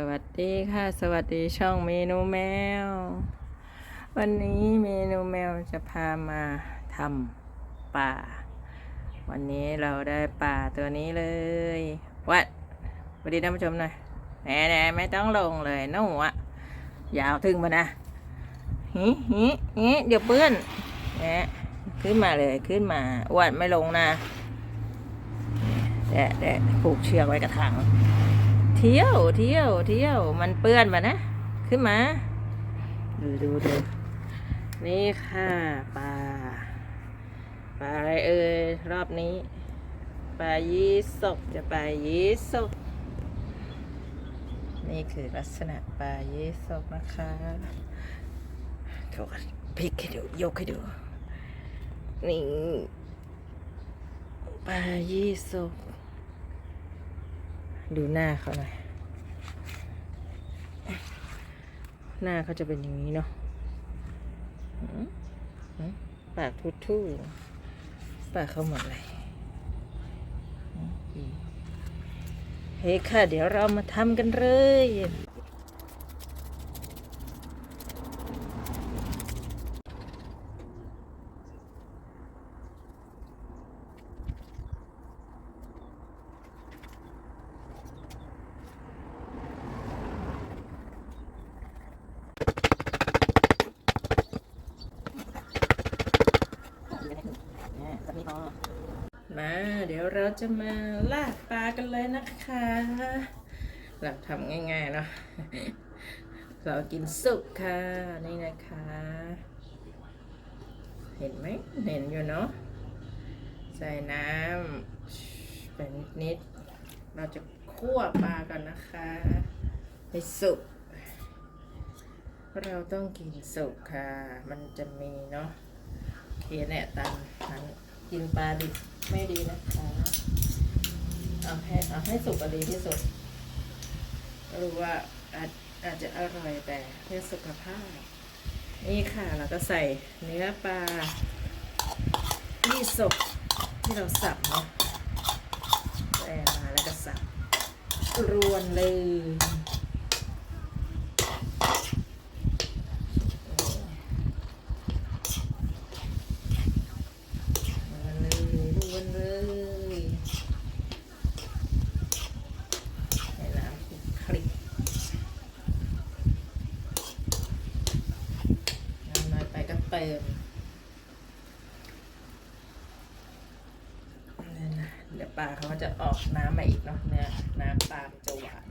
สวัสดีค่ะ สวัสดีช่องเมนูแมว วันนี้เมนูแมวจะพามาทำปลาวันนี้เราได้ปลาตัวนี้เลยวัดสวัสดีท่านผู้ชมหน่อยแหน่ไม่ต้องลงเลยน้องอะยาวถึงมานะหิหิหิเดี๋ยวเปื้อนแหนขึ้นมาเลยขึ้นมาวัดไม่ลงนะแดะแดะผูกเชือกไว้กระถาง ที่ยวเที่ยวเที่ยวมันเปื้อนมานะ ขึ้นมา ดูดูดูนี่ค่ะปลาปลาอะไรเอ่ยรอบนี้ปลายีสกจะปลายีสกนี่คือลักษณะปลายีสกนะคะถูกพลิกให้ดูยกให้ดูนี่ปลายีสก ดูหน้าเขาหน่อย หน้าเขาจะเป็นอย่างนี้เนาะปากทุทู่ปากเขาหมดเลยเฮ้ยค่ะ เดี๋ยวเรามาทำกันเลย มา เดี๋ยวเราจะมาลาดปลากันเลยนะคะเราทำง่ายๆเนาะเรากินสุกค่ะนี่นะคะ เห็นไหมเห็นอยู่เนาะใส่น้ำเป็นนิดๆเราจะคั่วปลากันนะคะให้สุกเราต้องกินสุกค่ะ มันจะมีเนาะโอเคเนี่ยตามนั้นกินปลาดิบ ไม่ดีนะคะเอาให้เอาให้สุกดีที่สุดรู้ว่าอาจอาจจะอร่อยแต่เพื่อสุขภาพ นี่ค่ะเราก็ใส่เนื้อปลาที่สดที่เราสับเนาะใส่มาแล้วก็สับรวนเลย มาเลยรวนเลยให้น้ำคลุกคลิกน้ำน้อย ไปเนี่นะเดี๋ยวปลาเขาก็จะออกน้ำมาอีกเนาะเนี่ยน้ำปลาจะหวาน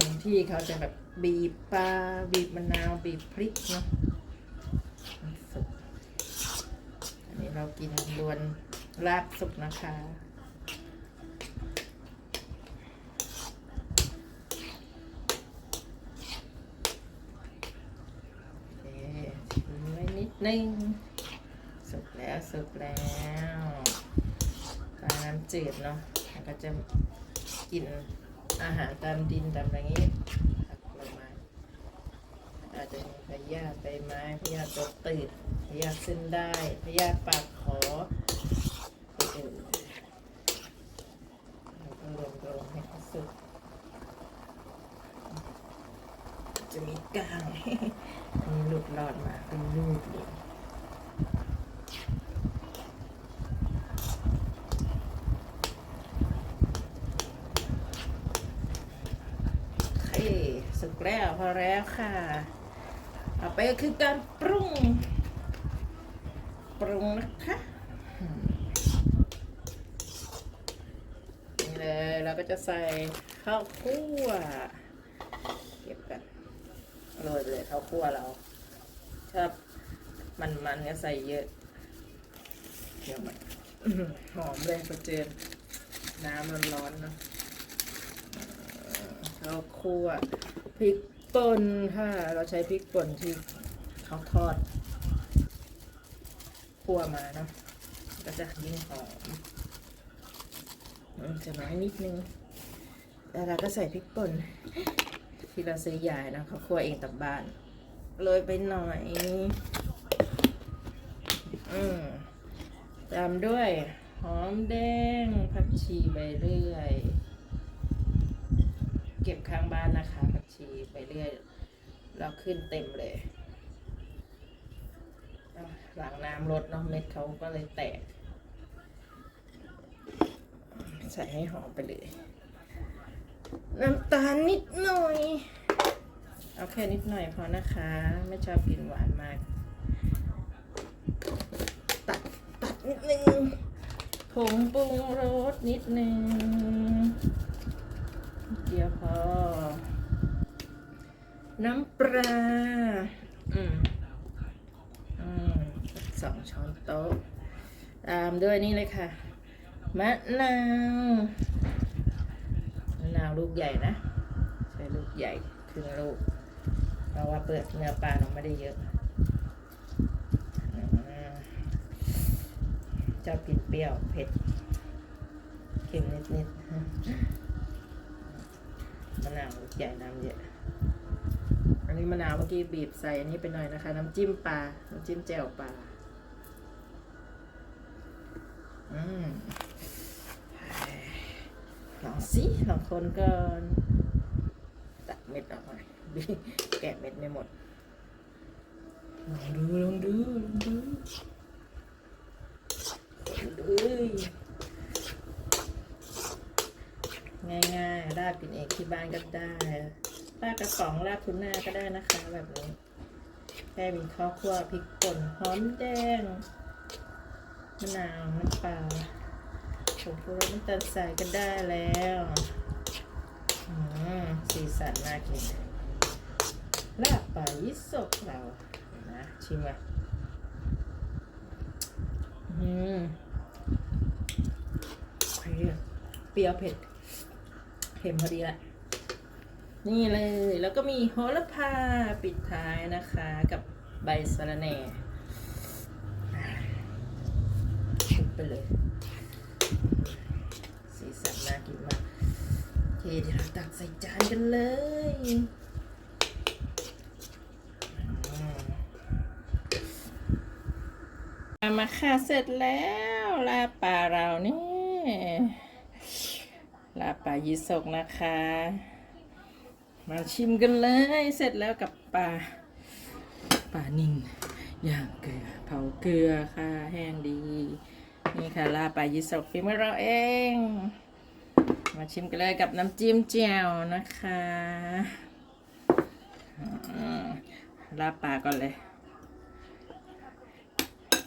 บางที่เขาจะแบบบีบปลาบีบมะนาวบีบพริกเนาะอันนี้เรากินรวนลาบสุกนะคะ โอเคทิ้ หนึ่งสุกแล้วสุกแล้วตาน้ำจืดเนาะมันก็จะกินอาหารตามดินตามอะไรงี้ผักผลไม้อาจจะมีพยาธิใบไม้พยาธิตัวตืดพยาธิเส้นได้พยาธิปากขออื่นๆแล้วก็รวมรวมให้เขาสุกจะมีกาง มีหลุดรอดมาเป็นลูกเลยโอเคสุกแล้วพอแล้วค่ะต่อไปก็คือการปรุง ปรุงนะคะนี่เลยเราก็จะใส่ข้าวคั่วเก็บกัน โรยไปเลยข้าวคั่วเราชอบมันมันๆก็ใส่เยอะเดี๋ยวมันหอมเลยพอเจอน้ำร้อนๆเนาะข้าวคั่วพริกป่นค่ะ เราใช้พริกป่นที่เขาทอดคั่วมาเนาะก็จะยิ่งหอมอืมจะน้อยนิดนึงแล้วเราก็ใส่พริกป่น ที่เราซื้อยายนะเขาคั่วเองตับบ้านโรยไปหน่อยตามด้วยหอมแดงผักชีใบเรื่อย เก็บข้างบ้านนะคะผักชีใบเรื่อย เราขึ้นเต็มเลยหลังน้ำลดเนาะเม็ดเขาก็เลยแตก ใส่ให้หอมไปเลย น้ำตาลนิดหน่อย เอาแค่นิดหน่อยพอนะคะ ไม่ชอบกินหวานมาก ตัดตัดนิดนึงผงปรุงรสนิดนึงนิดเดียวพอ น้ำปลาอืมอืมสองช้อนโต๊ะ ตามด้วยนี่เลยค่ะ มะนาวมะนาว ลูกใหญ่นะ ใช้ลูกใหญ่ครึ่งลูก เพราะว่าเปลือกเนื้อปลาเราไม่ได้เยอะอืมเจ้ากินเปรี้ยวเผ็ดเค็มนิดๆมะนาวลูกใหญ่น้ำเยอะอันนี้มะนาวเมื่อกี้บีบใส่อันนี้ไปหน่อยนะคะ น้ำจิ้มปลา น้ำจิ้มแจ่วปลา อืม ลอง สิลองคนก่อนตัดเม็ดออกมาบีแกะเม็ดไม่หมดลองดูลองดูลองดูลองดูง่ายๆราดกินเองที่บ้านก็ได้ราดกระป๋องราดทุนหน้าก็ได้นะคะ แบบนี้แค่มีข้าวคั่วพริกป่นหอมแดงมะนาวน้ำปลา ผงชูรสน้ำตาลใส่ก็ได้แล้วอืมสีสันน่ากินลาบปลายิสกเรานะชิมอะอืมเปรี้ยวเผ็ดเค็มพอดีละนี่เลย แล้วก็มีโหระพาปิดท้ายนะคะกับใบสะระแหน่ไปเลย สีสันน่ากินมากเคเดี๋ยวเราตักใส่จานกันเลยมาค่ะเสร็จแล้วลาปลาเรานี่ลาปลายีสกนะคะ มาชิมกันเลยเสร็จแล้วกับปลาปลานิ่งย่างเกลือเผาเกลือค่ะแห้งดี นี่ค่ะลาปลายีสกฝีมือเราเอง มาชิมกันเลยกับน้ำจิ้มแจ่วนะคะลาปลาก่อนเลย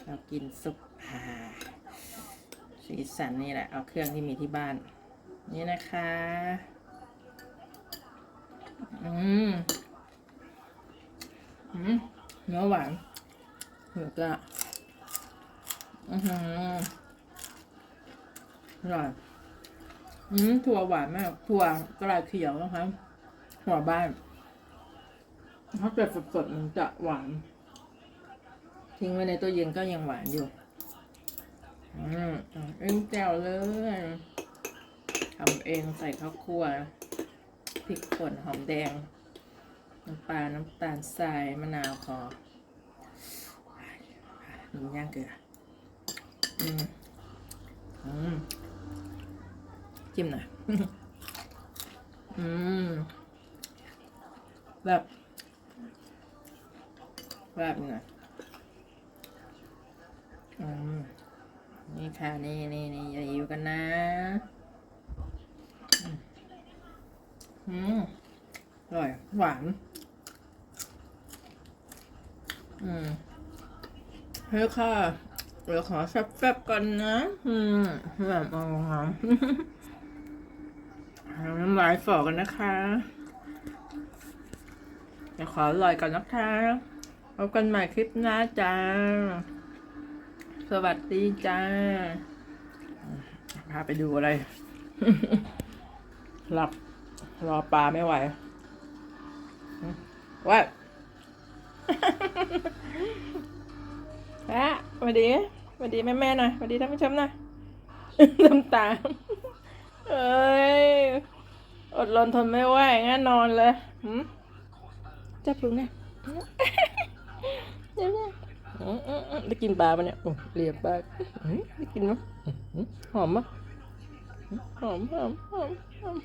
เรากินซุปปลาสีสันนี่แหละ เอาเครื่องที่มีที่บ้าน นี่นะคะ อืมอืมเนื้อหวานแล้วก็ อือหืออร่อยอืมถั่วหวานมาก ถั่วกระดาษเขียวนะคะหัวบ้าน ถ้าเกิดสดๆมันจะหวาน ทิ้งไว้ในตู้เย็นก็ยังหวานอยู่ อืมเอ็งแจ่วเลยทำเองใส่ข้าวคั่วพริกป่นหอมแดง น้ำปลา น้ำตาลทราย มะนาวขอหนึ่ย่างเกลือ จิ้มหน่อยอืม แบบ แบบหน่อยอืม นี่ค่ะ นี่นี่นี่อย่าอยู่กันนะ อืม อร่อย หวาน อืมเฮ้ยค่ะ เดี๋ยวขอแฟบๆก่อนนะ อืมแบบเอาค่ะน้ำลายฝ่อกันนะคะเดี๋ยวขอลอยก่อนนะคะพบกันใหม่คลิปหน้าจ้า สวัสดีจ้า พาไปดูอะไร หลับ รอปลาไม่ไหวว่า แอะสวัสดีสวัสดีแม่แม่หน่อยสวัสดีท่านผู้ชมหน่อยน้ำตาเอ้ยอดรนทนไม่ไหวงั้นนอนเลยหืมจับพุงไงเดี๋ยวนะอืมอืมอืมได้กินปลาปะเนี่ยโอ้เรียบปลาได้กินมั้ยหือหอมปะหอมหอมหอมหอม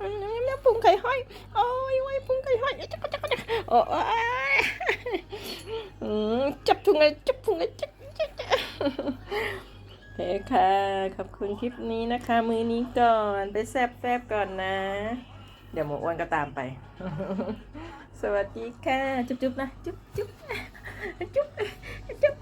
อืมแม่ปุงไข่ห้อยโอ้ยโอ้ยปุงไข่ห้อยจักจักจักโอ้ยอืมจับถุงเลยจับถุงเลยจับจับจับโอเค่ะ ขอบคุณคลิปนี้นะคะ มือนี้ก่อน ไปแซบแซบก่อนนะ เดี๋ยวหมูอ้วนก็ตามไป สวัสดีค่ะ จุ๊บๆนะ จุ๊บจุ๊บจุ๊บจุ๊บ